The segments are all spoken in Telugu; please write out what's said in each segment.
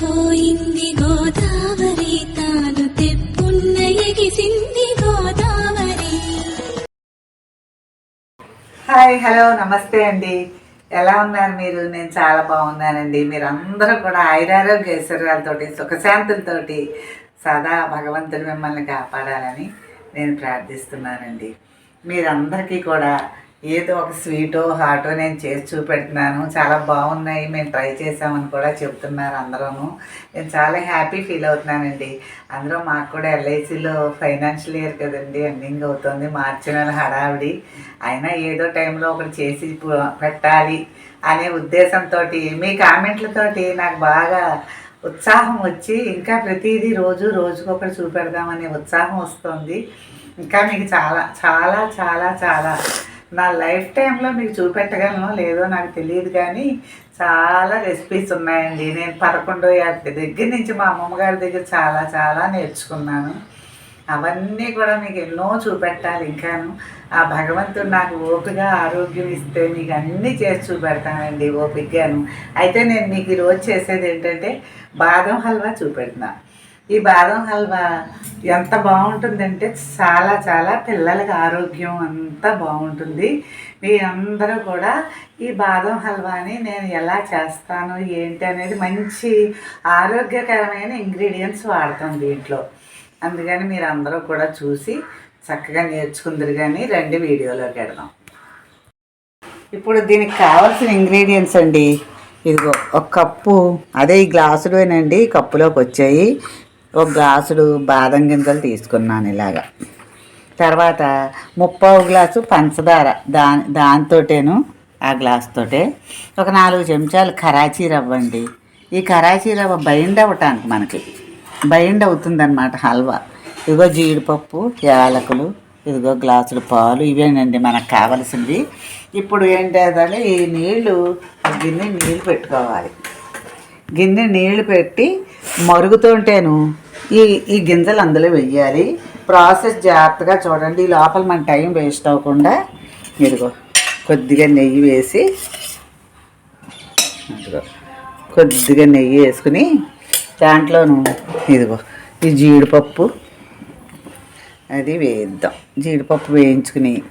పొంగిపోయింది గోదావరి తాను తెప్పున్న ఎగిసింది గోదావరి హాయ్ హలో నమస్తే అండి. ఎలా ఉన్నారు మీరు? నేను చాలా బాగున్నానండి. మీరు అందరూ కూడా ఆయురారోగ్య ఐశ్వర్యాలతోటి సుఖశాంతులతోటి సదా భగవంతుడు మిమ్మల్ని కాపాడాలని నేను ప్రార్థిస్తున్నానండి. మీరందరికీ కూడా ఏదో ఒక స్వీటో హాటో నేను చేసి చూపెడుతున్నాను. చాలా బాగున్నాయి. మేము ట్రై చేసామని కూడా చెప్తున్నారు అందరూ నేను చాలా హ్యాపీ ఫీల్ అవుతున్నానండి. అందులో మాకు కూడా ఎల్ఐసిలో ఫైనాన్షియల్ ఇయర్ కదండి ఎండింగ్ అవుతుంది. మార్చి నెల హడావిడి. అయినా ఏదో టైంలో ఒకటి చేసి పెట్టాలి అనే ఉద్దేశంతో మీ కామెంట్లతోటి నాకు బాగా ఉత్సాహం వచ్చి ఇంకా ప్రతిదీ రోజు రోజుకొకటి చూపెడదామనే ఉత్సాహం వస్తుంది. ఇంకా మీకు చాలా చాలా చాలా చాలా నా లైఫ్ టైంలో మీకు చూపెట్టగలను లేదో నాకు తెలియదు కానీ చాలా రెసిపీస్ ఉన్నాయండి. నేను పదకొండో యాభై దగ్గర నుంచి మా అమ్మమ్మ గారి దగ్గర చాలా చాలా నేర్చుకున్నాను. అవన్నీ కూడా మీకు ఎన్నో చూపెట్టాలి ఇంకాను. ఆ భగవంతుడు నాకు ఓపిక ఆరోగ్యం ఇస్తే మీకు అన్నీ చేసి చూపెడతానండి ఓపికగాను. అయితే నేను మీకు ఈరోజు చేసేది ఏంటంటే బాదం హల్వా చూపెడుతున్నా. ఈ బాదం హల్వా ఎంత బాగుంటుందంటే చాలా చాలా పిల్లలకి ఆరోగ్యం అంతా బాగుంటుంది. మీ అందరూ కూడా ఈ బాదం హల్వాని నేను ఎలా చేస్తాను ఏంటి అనేది మంచి ఆరోగ్యకరమైన ఇంగ్రీడియంట్స్ వాడతాం దీంట్లో. అందుకని మీరు అందరూ కూడా చూసి చక్కగా నేర్చుకుందరు కానీ రెండు వీడియోలోకి వెడదాం ఇప్పుడు దీనికి కావాల్సిన ఇంగ్రీడియంట్స్ అండి. ఇదిగో ఒక కప్పు అదే ఈ గ్లాసులోనండి ఈ కప్పులోకి వచ్చాయి. ఒక గ్లాసుడు బాదం గింజలు తీసుకున్నాను ఇలాగా. తర్వాత ముప్పావు గ్లాసు పంచదార దా దాంతోటేను ఆ గ్లాస్ తోటే ఒక నాలుగు చెంచాలు కరాచీ రవ్వ అండి. ఈ కరాచీ రవ్వ బైండ్ అవ్వటానికి మనకి బైండ్ అవుతుందన్నమాట హల్వా. ఇదిగో జీడిపప్పు యాలకులు ఇదిగో గ్లాసులు పాలు ఇవేనండి మనకు కావలసింది. ఇప్పుడు ఏంటంటే ఈ నీళ్ళు గిన్నె నీళ్ళు పెట్టుకోవాలి. గిన్నె నీళ్ళు పెట్టి మరుగుతుంటేను ఈ ఈ గింజలు అందులో వెయ్యాలి. ప్రాసెస్ జాగ్రత్తగా చూడండి. ఈ లోపల మన టైం వేస్ట్ అవ్వకుండా ఇదిగో కొద్దిగా నెయ్యి వేసి ఇదిగో కొద్దిగా నెయ్యి వేసుకుని దాంట్లోను ఇదిగో ఈ జీడిపప్పు అది వేద్దాం. జీడిపప్పు వేయించుకుని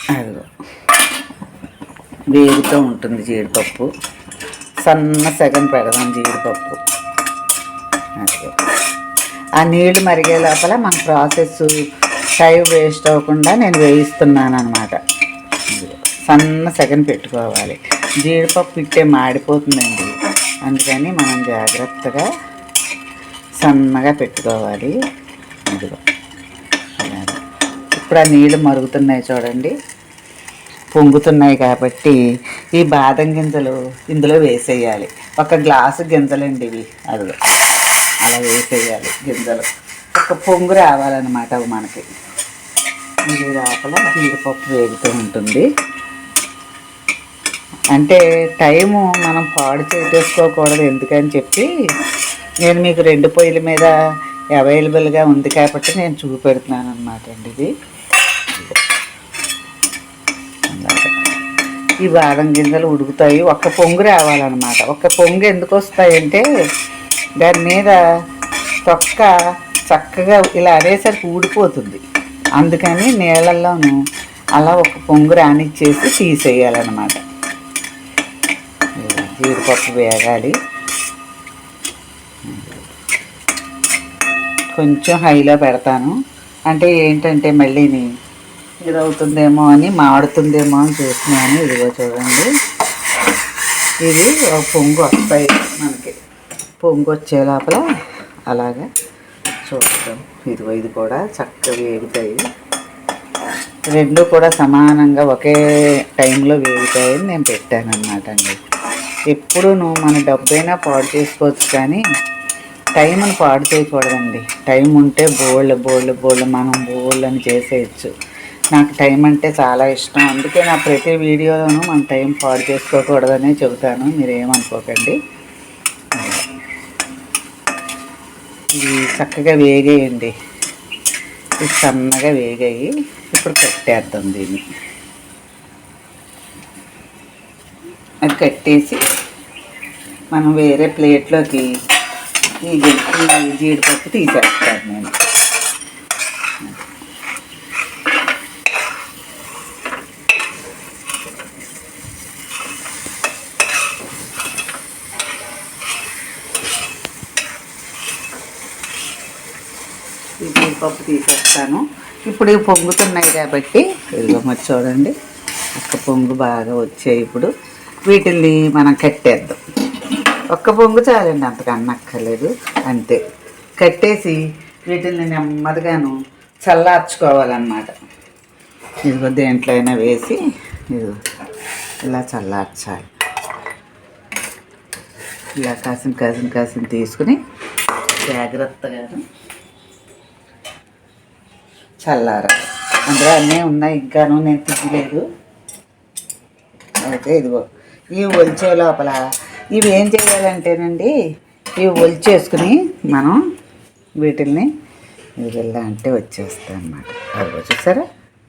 అదిగో వేగుతూ ఉంటుంది జీడిపప్పు. సన్న సగం పెడదాం జీడిపప్పు. అదిగో. ఆ నీళ్ళు మరిగే లోపల మన ప్రాసెస్ టైం వేస్ట్ అవ్వకుండా నేను వేయిస్తున్నాను అనమాట సన్న సెకండ్ పెట్టుకోవాలి. జీడిపప్పు ఇట్టే మాడిపోతుందండి. అందుకని మనం జాగ్రత్తగా సన్నగా పెట్టుకోవాలి. అందులో అలాగే ఇప్పుడు ఆ నీళ్ళు మరుగుతున్నాయి చూడండి. పొంగుతున్నాయి కాబట్టి ఈ బాదం గింజలు ఇందులో వేసేయాలి. ఒక గ్లాసు గింజలండి ఇవి. అదిగో. అలా వేసేయాలి గింజలు? ఒక పొంగు రావాలన్నమాట అవి మనకి. ఇది లోపల జీడిపప్పు వేగుతూ ఉంటుంది. అంటే టైము మనం పాడు చేసేసుకోకూడదు ఎందుకని చెప్పి నేను మీకు రెండు పొయ్యిల మీద అవైలబుల్గా ఉంది కాబట్టి నేను చూపెడుతున్నాను అనమాట అండి ఇది. ఈ బాదం గింజలు ఉడుకుతాయి. ఒక్క పొంగు రావాలన్నమాట. ఒక్క పొంగు ఎందుకు వస్తాయంటే దాని మీద తొక్క చక్కగా ఇలా అదేసరికి ఊడిపోతుంది. అందుకని నీళ్ళల్లోనూ అలా ఒక పొంగు రానిచ్చేసి తీసేయాలన్నమాట. జీడిపప్పు వేగాలి. కొంచెం హైలో పెడతాను. అంటే ఏంటంటే మళ్ళీని ఇది అవుతుందేమో అని మాడుతుందేమో అని చూస్తున్నాను. ఇదిగో చూడండి. ఇది ఒక పొంగు వస్తాయి మనకి. పొంగొచ్చే లోపల అలాగా చూద్దాం. ఇదిగో ఇది కూడా చక్కగా వేగుతాయి. రెండు కూడా సమానంగా ఒకే టైంలో వేగుతాయని నేను పెట్టాను అన్నమాట అండి ఎప్పుడూను మన డబ్బైనా పాడు చేసుకోవచ్చు కానీ టైంను పాడు చేయకూడదండి. టైం ఉంటే బోళ్ళు బోళ్ళు బోళ్ళు మనం బోళ్ళు అని చేసేయచ్చు. నాకు టైం అంటే చాలా ఇష్టం. అందుకే నా ప్రతి వీడియోలోనూ మన టైం పాడు చేసుకోకూడదనే చెబుతాను. మీరేమనుకోకండి ఇవి చక్కగా వేగేయండి. ఇవి సన్నగా వేగాయి. ఇప్పుడు కట్టేద్దాం దీన్ని. అది కట్టేసి మనం వేరే ప్లేట్లోకి ఈ ఈ జీడిపప్పు తీసేస్తాను నేను. పప్పు తీసేస్తాను. ఇప్పుడు ఇవి పొంగుతున్నాయి కాబట్టి ఇదిగో మరి చూడండి. ఒక్క పొంగు బాగా వచ్చాయి ఇప్పుడు. వీటిల్ని మనం కట్టేద్దాం. ఒక్క పొంగు చాలండి అంతకన్నా అక్కర్లేదు. అంతే. కట్టేసి వీటిల్ని నెమ్మదిగాను చల్లార్చుకోవాలన్నమాట. ఇదిగో దేంట్లో అయినా వేసి ఇదిగో ఇలా చల్లార్చాలి. ఇలా కాసిన కాసిన కాసిన తీసుకుని జాగ్రత్తగా చల్లార అందులో అన్నీ ఉన్నాయి ఇంకాను నేను తిగ్గలేదు అయితే ఇదిగో ఇవి ఒలిచే లోపల ఇవి ఏం చేయాలంటేనండి ఇవి ఒలిచేసుకుని మనం వీటిల్ని ఇలా అంటే వచ్చేస్తాయి అన్నమాట అది చూసారా?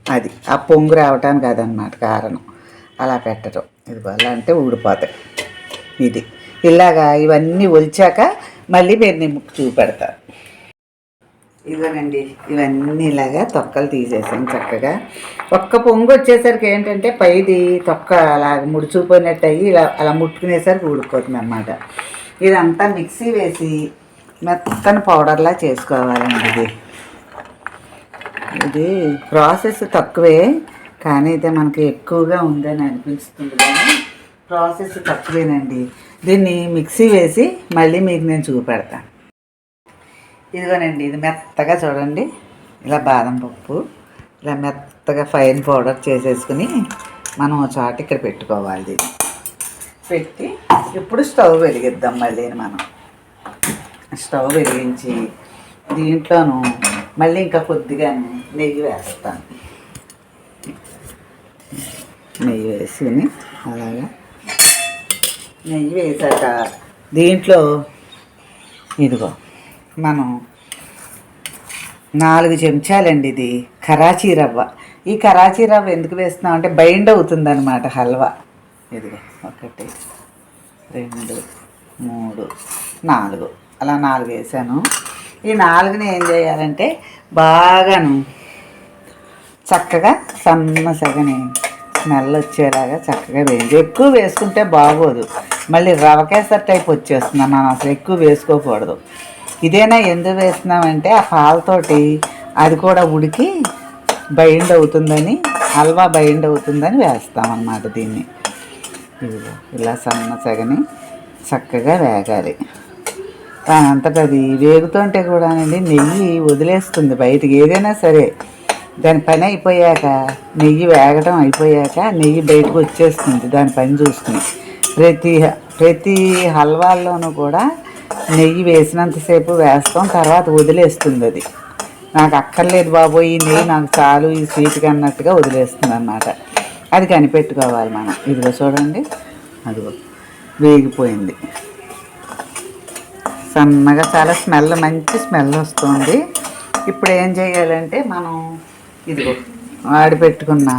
అది ఆ పొంగు రావటానికి అదనమాట కారణం. అలా పెట్టడం ఇదిగో అలా అంటే ఊడిపోతాయి. ఇది. ఇలాగా ఇవన్నీ ఒలిచాక మళ్ళీ మీరు నిమ్ముకు చూపెడతారు. ఇదిగోనండి ఇవన్నీ ఇలాగా తొక్కలు తీసేసాను చక్కగా. ఒక్క పొంగు వచ్చేసరికి ఏంటంటే పైది తొక్క అలా ముడుచుకుపోయినట్టు అయ్యి ఇలా అలా ముట్టుకునేసరికి ఊడిపోతుంది అనమాట ఇదంతా మిక్సీ వేసి మెత్తని పౌడర్లా చేసుకోవాలండి ఇది. ఇది ప్రాసెస్ తక్కువే కానీ అయితే మనకి ఎక్కువగా ఉందని అనిపిస్తుంది కానీ ప్రాసెస్ తక్కువేనండి. దీన్ని మిక్సీ వేసి మళ్ళీ మీకు నేను చూపెడతాను. ఇదిగోనండి ఇది మెత్తగా చూడండి. ఇలా బాదం పప్పు ఇలా మెత్తగా ఫైన్ పౌడర్ చేసేసుకుని మనం చాటు చోట ఇక్కడ పెట్టుకోవాలి. పెట్టి ఇప్పుడు స్టవ్ వెలిగిద్దాం మళ్ళీ మనం. స్టవ్ వెలిగించి దీంట్లోనూ మళ్ళీ ఇంకా కొద్దిగా నెయ్యి వేస్తాను. నెయ్యి వేసుకుని అలాగా. నెయ్యి వేసాక దీంట్లో ఇదిగో మనం నాలుగు చెంచాలండి ఇది. కరాచీ రవ్వ. ఈ కరాచీ రవ్వ ఎందుకు వేస్తున్నాం అంటే బైండ్ అవుతుంది అనమాట హల్వా. ఇదిగో ఒకటి రెండు మూడు నాలుగు. అలా నాలుగు వేసాను. ఈ నాలుగుని ఏం చేయాలంటే బాగాను చక్కగా సన్న సగని స్మెల్ వచ్చేలాగా చక్కగా వేయండి ఎక్కువ వేసుకుంటే బాగోదు. మళ్ళీ రవకేసర్ టైప్ వచ్చేస్తుంది మనం అసలు ఎక్కువ వేసుకోకూడదు. ఇదేనా ఎందుకు వేస్తున్నామంటే ఆ పాలతోటి అది కూడా ఉడికి బైండ్ అవుతుందని హల్వా బైండ్ అవుతుందని వేస్తాం అన్నమాట దీన్ని. ఇదిగో ఇలా సన్న సగని చక్కగా వేగాలి. దాని అంతటా అది వేగుతుంటే కూడానండి నెయ్యి వదిలేస్తుంది బయటికి. ఏదైనా సరే దాని పని అయిపోయాక నెయ్యి వేగడం అయిపోయాక నెయ్యి బయటకు వచ్చేస్తుంది దాని పని చూసుకుని. ప్రతి ప్రతి హల్వాల్లోనూ కూడా నెయ్యి వేసినంతసేపు వేస్తాం తర్వాత వదిలేస్తుంది అది. నాకు అక్కర్లేదు బాబోయ్ ఈ నెయ్యి నాకు చాలు ఈ స్వీట్కి అన్నట్టుగా వదిలేస్తుంది అన్నమాట అది కనిపెట్టుకోవాలి మనం. ఇదిగో చూడండి. అదిగో వేగిపోయింది. సన్నగా చాలా స్మెల్ మంచి స్మెల్ వస్తుంది. ఇప్పుడు ఏం చేయాలంటే మనం ఇదిగో ఆడిపెట్టుకున్న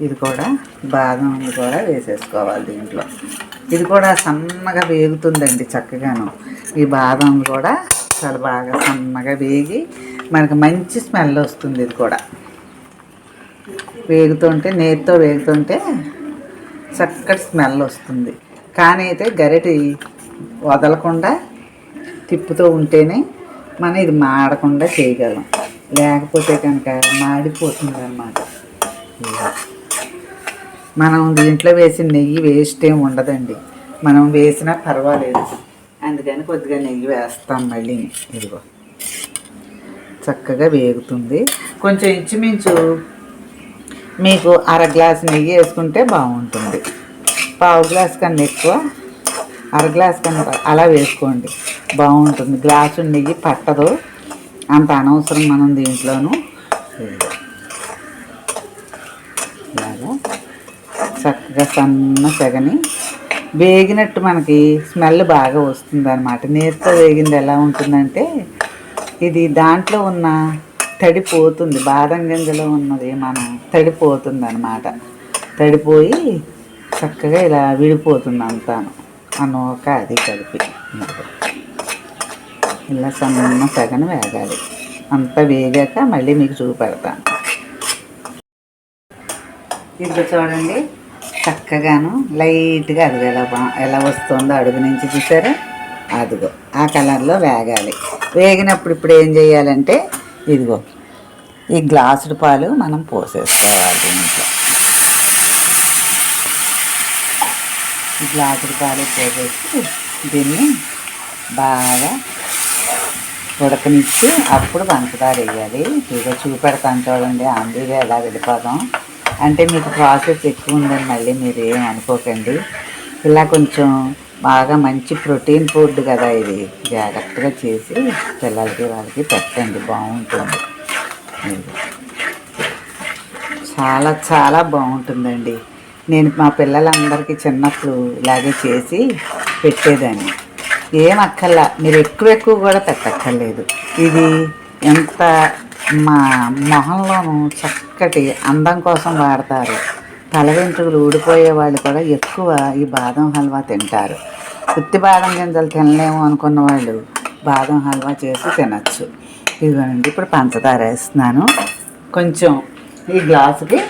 ఇది కూడా బాదం కూడా వేసేసుకోవాలి దీంట్లో. ఇది కూడా సన్నగా వేగుతుందండి చక్కగాను. ఈ బాదం కూడా చాలా బాగా సన్నగా వేగి మనకి మంచి స్మెల్ వస్తుంది ఇది కూడా. వేగుతుంటే నేతితో వేగుతుంటే చక్కటి స్మెల్ వస్తుంది. కానీ అయితే గరిటి వదలకుండా తిప్పుతూ ఉంటేనే మనం ఇది మాడకుండా చేయగలం. లేకపోతే కనుక మాడిపోతుంది అన్నమాట మనం దీంట్లో వేసిన నెయ్యి వేస్ట్ ఏమి ఉండదండి. మనం వేసినా పర్వాలేదు. అందుకని కొద్దిగా నెయ్యి వేస్తాం మళ్ళీ. ఇదిగో. చక్కగా వేగుతుంది. కొంచెం ఇంచుమించు మీకు అర గ్లాస్ నెయ్యి వేసుకుంటే బాగుంటుంది. పావు గ్లాస్ కన్నా ఎక్కువ అర గ్లాస్ కన్నా అలా వేసుకోండి. బాగుంటుంది. గ్లాసు నెయ్యి పట్టదు. అంత అనవసరం మనం దీంట్లోనూ ఇలాగా చక్కగా సన్న సెగని వేగినట్టు మనకి స్మెల్ బాగా వస్తుంది అనమాట నీరుతో వేగింది ఎలా ఉంటుందంటే ఇది దాంట్లో ఉన్న తడిపోతుంది బాదం గింజలో ఉన్నది మనం తడిపోతుంది అనమాట తడిపోయి చక్కగా ఇలా విడిపోతుంది అంతాను. ఆ అది కలిపి. ఇలా సన్న సగను వేగాలి. అంత వేగాక మళ్ళీ మీకు చూపెడతాను. ఇది చూడండి. చక్కగాను లైట్గా అదిగో ఎలా ఎలా వస్తుందో అడుగు నుంచి చూసారా? అదిగో ఆ కలర్లో వేగాలి. వేగినప్పుడు ఇప్పుడు ఏం చేయాలంటే ఇదిగో ఈ గ్లాసుడు పాలు మనం పోసేసుకోవాలి దీంట్లో. ఈ గ్లాసుడు పాలు పోసేసి దీన్ని బాగా ఉడకనిచ్చి అప్పుడు పంచదార వేయాలి. ఇదిగో చూపెడతాను చూడండి అందులో ఎలా వెళ్ళిపోదాం అంటే మీకు ప్రాసెస్ ఎక్కువ ఉందని మళ్ళీ మీరు ఏం అనుకోకండి. ఇలా కొంచెం బాగా మంచి ప్రోటీన్ ఫుడ్ కదా ఇది. జాగ్రత్తగా చేసి పిల్లలకి వాళ్ళకి పెట్టండి. బాగుంటుంది. చాలా చాలా బాగుంటుందండి. నేను మా పిల్లలందరికీ చిన్నప్పుడు ఇలాగే చేసి పెట్టేదాన్ని. ఏం అక్కర్లా. మీరు ఎక్కువ ఎక్కువ కూడా పెట్టక్కర్లేదు. ఇది ఎంత మా మొహంలోనూ చక్కటి అందం కోసం వాడతారు. తల వెంట్రుకలు ఊడిపోయే వాళ్ళు కూడా ఎక్కువ ఈ బాదం హల్వా తింటారు. ఉత్తి బాదం గింజలు తినలేము అనుకున్న వాళ్ళు బాదం హల్వా చేసి తినచ్చు. ఇదిగోనండి ఇప్పుడు పంచదార వేస్తున్నాను. కొంచెం ఈ గ్లాసుకి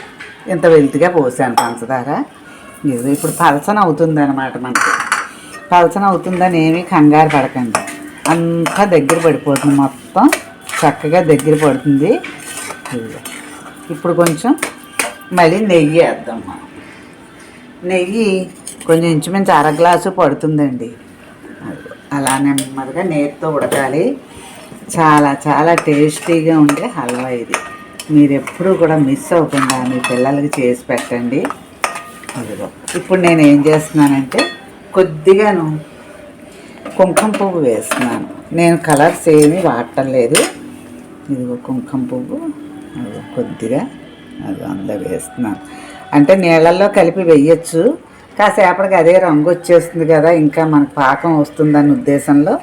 ఇంత వెల్తిగా పోసాను పంచదార. ఇది ఇప్పుడు పలసన అవుతుంది అనమాట మనకి. పలసన అవుతుందని ఏమీ కంగారు పడకండి. అంతా దగ్గర పడిపోతుంది మొత్తం. చక్కగా దగ్గర పడుతుంది. ఇప్పుడు కొంచెం మళ్ళీ నెయ్యి వేద్దాం మనం. నెయ్యి కొంచెం ఇంచుమించు అర గ్లాసు పడుతుందండి. అలా నెమ్మదిగా నేతితో ఉడకాలి. చాలా చాలా టేస్టీగా ఉండే హల్వా ఇది. మీరు ఎప్పుడూ కూడా మిస్ అవ్వకుండా మీ పిల్లలకి చేసి పెట్టండి. అదిగో. ఇప్పుడు నేను ఏం చేస్తున్నానంటే కొద్దిగాను కుంకుమ పువ్వు వేస్తున్నాను. నేను కలర్స్ ఏమీ వాడటం లేదు. ఇదిగో కుంకుమ పువ్వు అదిగో కొద్దిగా అది అందులో వేస్తున్నాను. అంటే నీళ్ళల్లో కలిపి వేయచ్చు. కాసేపటికి అదే రంగు వచ్చేస్తుంది కదా ఇంకా మనకు పాకం వస్తుందన్న ఉద్దేశంలో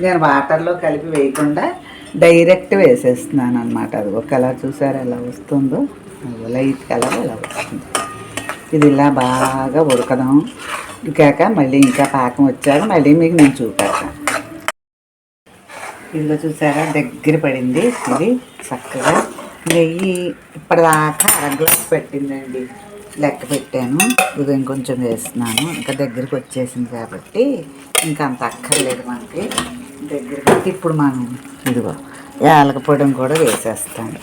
నేను వాటర్లో కలిపి వేయకుండా డైరెక్ట్ వేసేస్తున్నాను అనమాట అది ఒక కలర్ చూసారా ఎలా వస్తుందో? అది లైట్ కలర్ ఎలా వస్తుంది. ఇది ఇలా బాగా ఉడకదాం. ఉడికాక మళ్ళీ ఇంకా పాకం వచ్చాక మళ్ళీ మీకు నేను చూపెడతాను. ఇదిగో చూసారా దగ్గర పడింది ఇది చక్కగా. నెయ్యి ఇప్పటిదాకా అరగ్లాస్ పెట్టిందండి. లెక్క పెట్టాను. ఇది ఇంకొంచెం వేస్తున్నాను. ఇంకా దగ్గరికి వచ్చేసింది కాబట్టి ఇంకా అంత అక్కర్లేదు మనకి దగ్గరికి ఇప్పుడు మనం ఇదిగో యాలక కూడా వేసేస్తాను.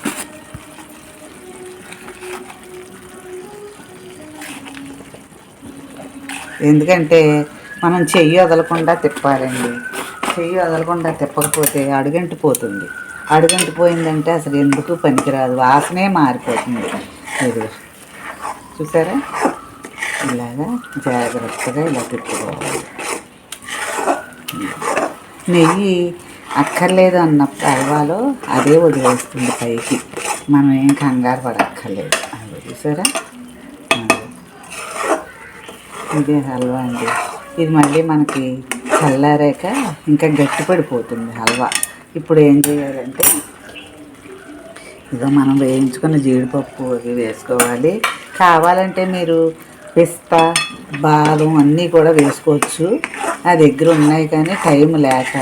ఎందుకంటే మనం చెయ్యి వదలకుండా తిప్పాలండి. చెయ్యి వదలకుండా తిప్పకపోతే అడుగంటు పోతుంది అడుగంటు పోయిందంటే అసలు ఎందుకు పనికిరాదు? వాసనే మారిపోతుంది. ఇది చూసారా? ఇలాగా జాగ్రత్తగా ఇలా తిప్పుకోవాలి. నెయ్యి అక్కర్లేదు అన్నప్పుడు హల్వాలో అదే వదిలేస్తుంది పైకి. మనం ఏం కంగారు పడక్కర్లేదు. అది చూసారా? ఇదే హల్వా అండి. ఇది మళ్ళీ మనకి చల్లారాక ఇంకా గట్టిపడిపోతుంది హల్వా. ఇప్పుడు ఏం చేయాలంటే ఇదో మనం వేయించుకున్న జీడిపప్పు అవి వేసుకోవాలి. కావాలంటే మీరు పిస్తా బాదం అన్నీ కూడా వేసుకోవచ్చు. నా దగ్గర ఉన్నాయి కానీ టైం లేక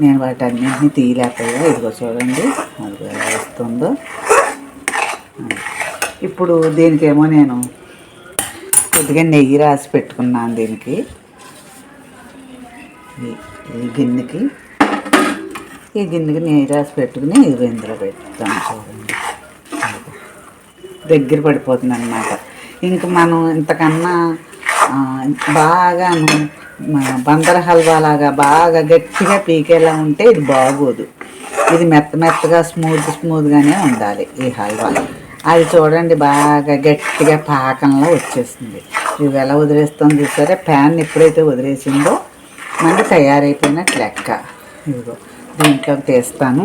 నేను వాటి అన్నింటినీ తీయలేకపోయా. ఇదిగో చూడండి అది ఎలా వస్తుందో. ఇప్పుడు దీనికేమో నేను కొద్దిగా నెయ్యి రాసి పెట్టుకున్నాను దీనికి. ఈ- గిన్నెకి ఈ గిన్నెకి నెయ్యి రాసి పెట్టుకుని ఇది ఇందులో పెడతాను చూడండి. దగ్గర పడిపోతుంది అన్నమాట ఇంక మనం ఇంతకన్నా బాగా బాగాను బందర హల్వా లాగా బాగా గట్టిగా పీకేలా ఉంటే ఇది బాగోదు. ఇది మెత్త మెత్తగా స్మూత్ స్మూత్గానే ఉండాలి ఈ హల్వా. అది చూడండి బాగా గట్టిగా పాకంలో వచ్చేస్తుంది. ఇవి ఎలా వదిలేస్తుంది సరే ప్యాన్ ఎప్పుడైతే వదిలేసిందో మనకి తయారైపోయినట్టు లెక్క. ఇదిగో దీంట్లోకి తీస్తాను.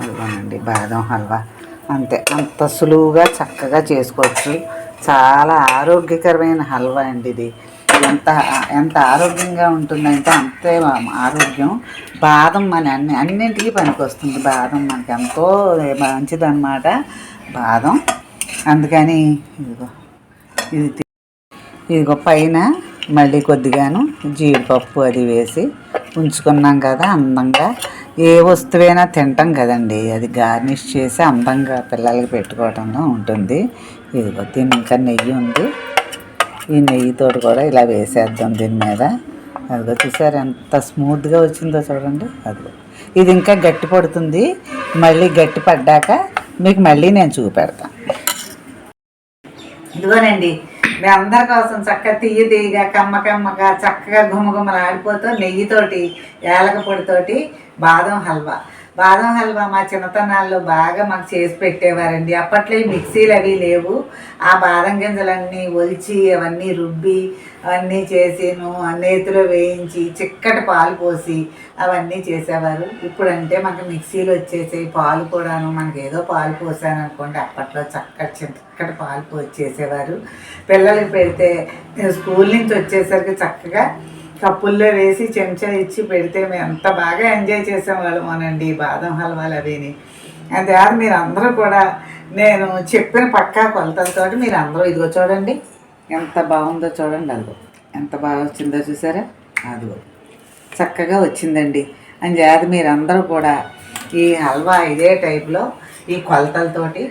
అదిగోనండి బాదం హల్వా. అంతే అంత సులువుగా చక్కగా చేసుకోవచ్చు. చాలా ఆరోగ్యకరమైన హల్వా అండి ఇది. ఎంత ఎంత ఆరోగ్యంగా ఉంటుందంటే అంతే ఆరోగ్యం. బాదం మన అన్ని అన్నింటికి పనికొస్తుంది బాదం మనకి. ఎంతో మంచిదన్నమాట. బాదం. అందుకని ఇదిగో ఇది ఇదిగో పైన మళ్ళీ కొద్దిగాను జీడిపప్పు అది వేసి ఉంచుకున్నాం కదా అందంగా. ఏ వస్తువైనా తింటాం కదండి. అది గార్నిష్ చేసి అందంగా పిల్లలకి పెట్టుకోవడంలో ఉంటుంది. ఇదిగో దీని ఇంకా నెయ్యి ఉంది. ఈ నెయ్యితో కూడా ఇలా వేసేద్దాం దీని మీద. అదిగో చూసారు ఎంత స్మూత్గా వచ్చిందో చూడండి. అదిగో. ఇది ఇంకా గట్టి పడుతుంది. మళ్ళీ గట్టి పడ్డాక మీకు మళ్ళీ నేను చూపెడతాను ఇదిగోనండి మీ అందరి కోసం చక్కగా తీయ తీయగా కమ్మ కమ్మగా చక్కగా గుమగుమలు ఆడిపోతూ నెయ్యితోటి ఏలక పొడితోటి బాదం హల్వా. బాదం హల్వా మా చిన్నతనాల్లో బాగా మాకు చేసి పెట్టేవారండి. అప్పట్లో ఈ మిక్సీలు అవి లేవు. ఆ బాదం గింజలన్నీ ఒలిచి అవన్నీ రుబ్బి అవన్నీ చేసేను. నేతిలో వేయించి చిక్కటి పాలు పోసి అవన్నీ చేసేవారు. ఇప్పుడంటే మాకు మిక్సీలు వచ్చేసాయి. పాలు కూడాను మనకి ఏదో పాలు పోసాను అనుకోండి. అప్పట్లో చక్కటి చిక్కటి పాలు పోసి చేసేవారు. పిల్లలకి పెడితే స్కూల్ నుంచి వచ్చేసరికి చక్కగా కప్పుల్లో వేసి చెంచా ఇచ్చి పెడితే మేము ఎంత బాగా ఎంజాయ్ చేసేవాళ్ళమోనండి అనండి బాదం హల్వాలు అవిని. అంతే మీరు అందరూ కూడా నేను చెప్పిన పక్కా కొలతలతో మీరు అందరూ ఇదిగో చూడండి ఎంత బాగుందో చూడండి అదిగో. ఎంత బాగా వచ్చిందో చూసారా? అదిగో. చక్కగా వచ్చిందండి. అని చేత మీరందరూ కూడా ఈ హల్వా ఇదే టైప్లో ఈ కొలతలతోటి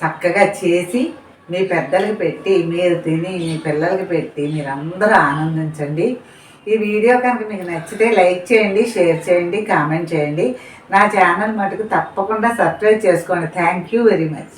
చక్కగా చేసి మీ పెద్దలకి పెట్టి మీరు తిని మీ పిల్లలకి పెట్టి మీరందరూ ఆనందించండి. ఈ వీడియో కనుక మీకు నచ్చితే లైక్ చేయండి షేర్ చేయండి కామెంట్ చేయండి. నా ఛానల్ మటుకు తప్పకుండా సబ్స్క్రైబ్ చేసుకోండి. Thank you very much